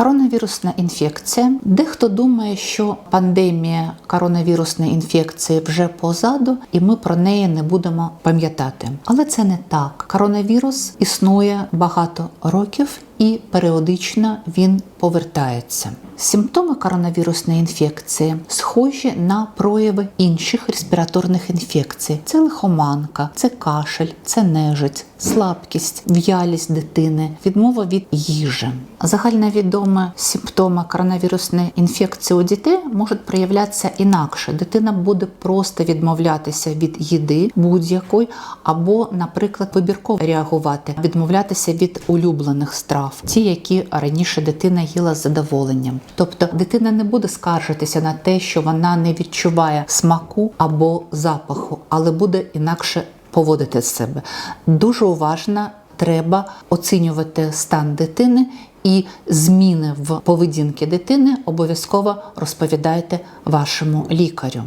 Коронавірусна інфекція. Дехто думає, що пандемія коронавірусної інфекції вже позаду, і ми про неї не будемо пам'ятати. Але це не так. Коронавірус існує багато років і періодично він повертається. Симптоми коронавірусної інфекції схожі на прояви інших респіраторних інфекцій: це лихоманка, це кашель, це нежить, слабкість, в'ялість дитини, відмова від їжі. Загальновідомі симптоми коронавірусної інфекції у дітей можуть проявлятися інакше. Дитина буде просто відмовлятися від їди будь-якої, або, наприклад, вибірково реагувати, відмовлятися від улюблених страв, ті, які раніше дитина їла з задоволенням. Тобто дитина не буде скаржитися на те, що вона не відчуває смаку або запаху, але буде інакше поводити себе. Дуже уважно треба оцінювати стан дитини. І зміни в поведінки дитини обов'язково розповідайте вашому лікарю.